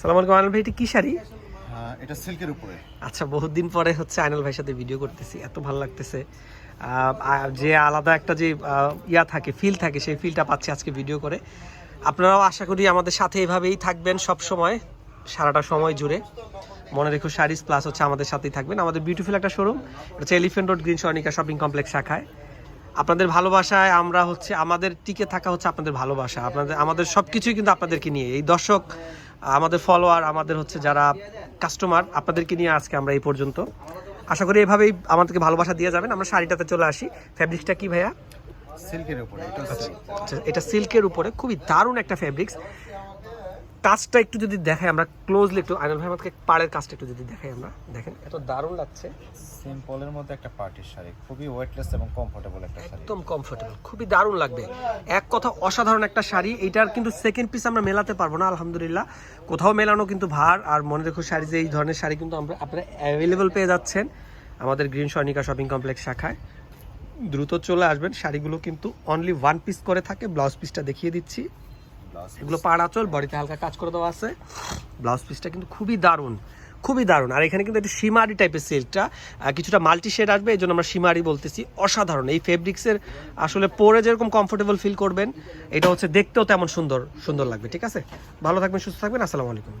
সালাম আলাইকুম আনিল ভাই এটা কি শাড়ি? এটা সিল্কের উপরে। আচ্ছা বহুত দিন পরে হচ্ছে আইনাল ভাইয়ের সাথে ভিডিও করতেছি এত ভালো লাগতেছে। যে আলাদা একটা যে ইয়া থাকে ফিল থাকে সেই ফিলটা পাচ্ছি আজকে ভিডিও করে। আপনারাও আশা করি আমাদের সাথে এভাবেই থাকবেন সব সময় সারাটা সময় জুড়ে। মনে রেখো শাড়িস প্লাস হচ্ছে আমাদের সাথেই থাকবেন। আমাদের বিউটিফুল একটা শোরুম হচ্ছে Elephant Road green Swarnika shopping complex শাখায়। আপনাদের ভালোবাসায় আমরা হচ্ছে আমাদের টিকে থাকা হচ্ছে আপনাদের ভালোবাসা। আপনাদের আমাদের সব কিছুই কিন্তু আপনাদেরকে নিয়ে এই দর্শক আমাদের ফলোয়ার আমাদের হচ্ছে যারা কাস্টমার আপনাদেরকে নিয়ে আজকে আমরা এই পর্যন্ত। আশা করি এভাবেই আমাদেরকে ভালোবাসা দিয়ে যাবেন। আমরা শাড়িটাতে চলে আসি। ফ্যাব্রিক্সটা কি ভাইয়া? সিল্কের উপরে এটা আচ্ছা, এটা সিল্কের উপরে। খুবই দারুণ একটা ফ্যাব্রিক্স কাজটা একটু যদি দেখাই আমরা ক্লোজলি একটু আইনাল ভাই আমাদেরকে পাড়ের কাজটা একটু যদি দেখাই আমরা। দেখেন এত দারুণ লাগছে। সিম্পলের মধ্যে একটা পার্টির শাড়ি খুবই ওয়েটলেস এবং কমফোর্টেবল একটা শাড়ি। একদম কমফোর্টেবল খুবই দারুণ লাগবে। এক কথা অসাধারণ একটা শাড়ি এটার কিন্তু সেকেন্ড পিস আমরা মেলাতে পারব না আলহামদুলিল্লাহ। কোথাও মেলানো কিন্তু ভার আর মনে রেখো শাড়ি যে এই ধরনের শাড়ি কিন্তু আমরা আপনারা অ্যাভেলেবল পেয়ে যাচ্ছেন আমাদের গ্রিন স্বর্ণিকা শপিং কমপ্লেক্স শাখায়। দ্রুত চলে আসবেন শাড়িগুলো কিন্তু অনলি ওয়ান পিস করে থাকে ব্লাউজ পিসটা দেখিয়ে দিচ্ছি। এগুলো পাড়াচল বডিতে হালকা কাজ করে দেওয়া আছে। ব্লাউজ পিসটা কিন্তু খুবই দারুণ খুবই দারুণ। আর এখানে কিন্তু একটু সীমারি টাইপের সিল্কটা কিছুটা মাল্টি শেড আসবে এই জন্য আমরা সিমারি বলতেছি। অসাধারণ। এই ফেব্রিক্সের আসলে পরে যেরকম কমফোর্টেবল ফিল করবেন এটা হচ্ছে দেখতেও তেমন সুন্দর সুন্দর লাগবে ঠিক আছে? ভালো থাকবেন সুস্থ থাকবেন আসসালামু আলাইকুম।